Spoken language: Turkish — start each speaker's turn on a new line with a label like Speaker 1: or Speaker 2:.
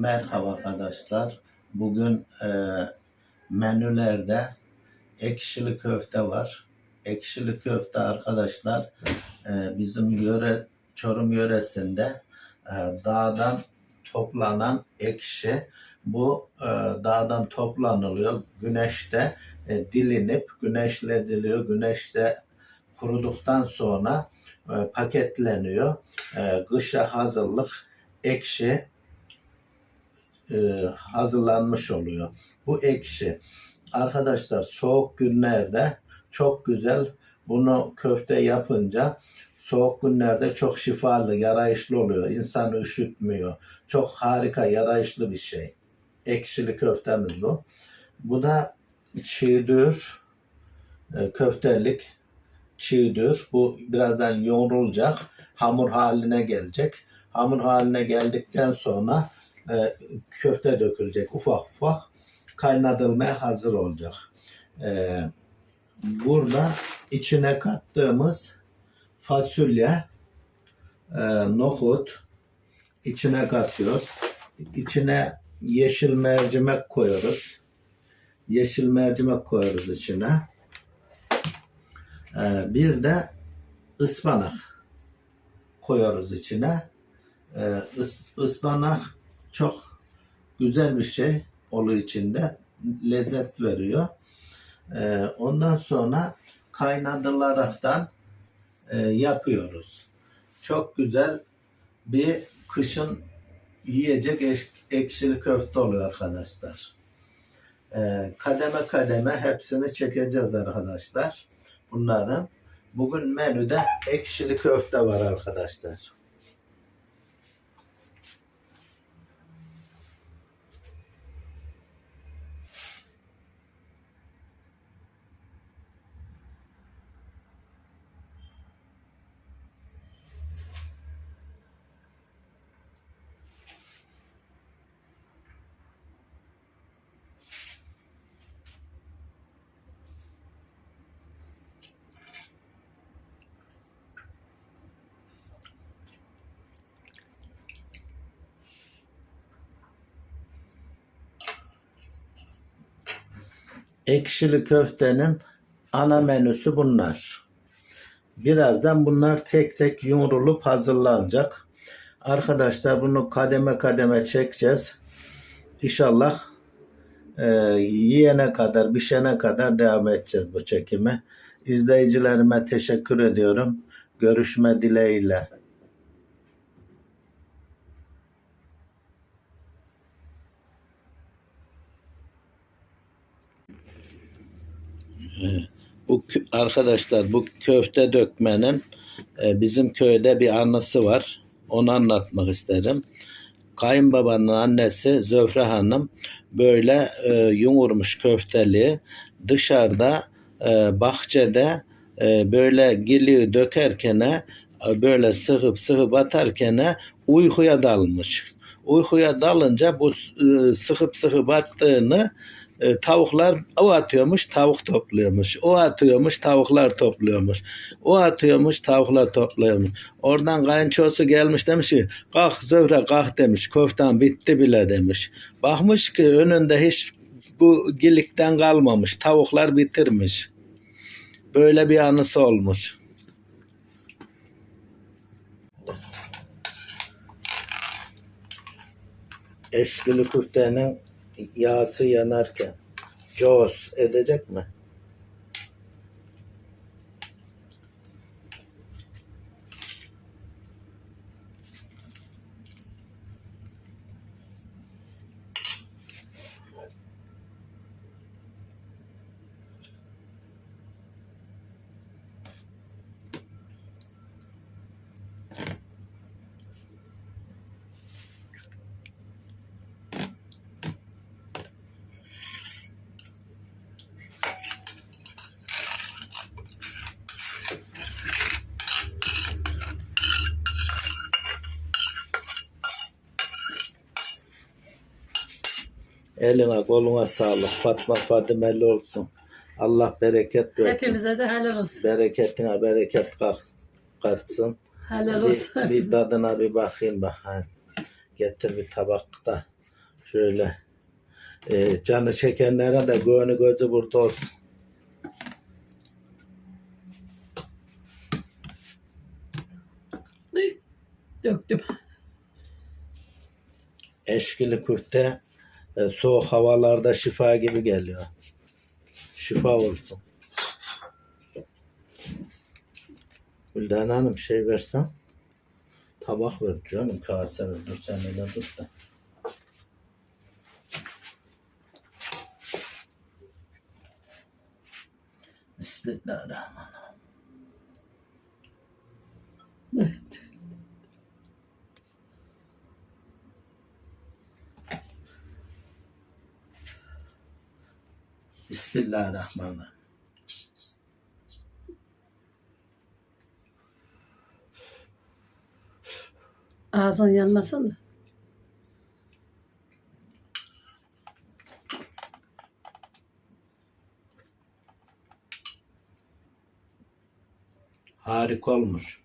Speaker 1: Merhaba arkadaşlar. Bugün e, menülerde ekşili köfte var. Ekşili köfte arkadaşlar e, bizim yöre Çorum yöresinde e, dağdan toplanan ekşi. Bu e, dağdan toplanılıyor. Güneşte e, dilinip güneşlediliyor. Güneşte kuruduktan sonra e, paketleniyor. E, kışa hazırlık ekşi e, hazırlanmış oluyor. Bu ekşi. Arkadaşlar soğuk günlerde çok güzel bunu köfte yapınca soğuk günlerde çok şifalı, yarayışlı oluyor. İnsanı üşütmüyor. Çok harika, yarayışlı bir şey. Ekşili köftemiz bu. Bu da çiğdür, e, köftelik çiğdür. Bu birazdan yoğrulacak. Hamur haline gelecek. Hamur haline geldikten sonra e, köfte dökülecek ufak ufak kaynatılmaya hazır olacak. E, burada içine kattığımız fasulye, e, nohut içine katıyoruz. İçine yeşil mercimek koyuyoruz. Yeşil mercimek koyuyoruz içine. E, bir de ıspanak koyuyoruz içine. E, ıs, ıspanak çok güzel bir şey oluyor içinde. Lezzet veriyor. Ee, ondan sonra kaynadılaraktan e, yapıyoruz. Çok güzel bir kışın yiyecek ek- ekşili köfte oluyor arkadaşlar. Ee, kademe kademe hepsini çekeceğiz arkadaşlar. Bunların. Bugün menüde ekşili köfte var arkadaşlar. Ekşili köftenin ana menüsü bunlar. Birazdan bunlar tek tek yoğrulup hazırlanacak. Arkadaşlar bunu kademe kademe çekeceğiz. İnşallah e, yiyene kadar, pişene kadar devam edeceğiz bu çekimi. İzleyicilerime teşekkür ediyorum. Görüşme dileğiyle. Bu arkadaşlar bu köfte dökmenin e, bizim köyde bir anısı var. Onu anlatmak isterim. Kayınbabanın annesi Zöfre Hanım böyle e, yumurmuş köfteliği dışarıda e, bahçede e, böyle gili dökerken e, böyle sıkıp sıkıp atarken uykuya dalmış. Uykuya dalınca bu e, sıkıp sıkıp attığını e, tavuklar o atıyormuş tavuk topluyormuş. O atıyormuş tavuklar topluyormuş. O atıyormuş tavuklar topluyormuş. Oradan kayınçosu gelmiş demiş ki kalk Zöhre kalk demiş. Köften bitti bile demiş. Bakmış ki önünde hiç bu gilikten kalmamış. Tavuklar bitirmiş. Böyle bir anısı olmuş. Eşkili köftenin yağsı yanarken Jaws edecek mi? Eline koluna sağlık. Fatma Fadimeli olsun. Allah bereket versin.
Speaker 2: Hepimize de helal olsun.
Speaker 1: Bereketine bereket kat- katsın.
Speaker 2: Helal
Speaker 1: Bir,
Speaker 2: olsun.
Speaker 1: bir tadına bir bakayım bakayım. Getir bir tabakta. Şöyle e, canı çekenlere de gönlü gözü burada olsun.
Speaker 2: Döktüm.
Speaker 1: Eşkili köfte e, soğuk havalarda şifa gibi geliyor. Şifa olsun. Gülden Hanım şey versen tabak ver canım kase ver. Dur sen öyle dur da. Bismillahirrahmanirrahim. Bismillahirrahmanirrahim.
Speaker 2: Ağzın yanmasın da.
Speaker 1: Harika olmuş.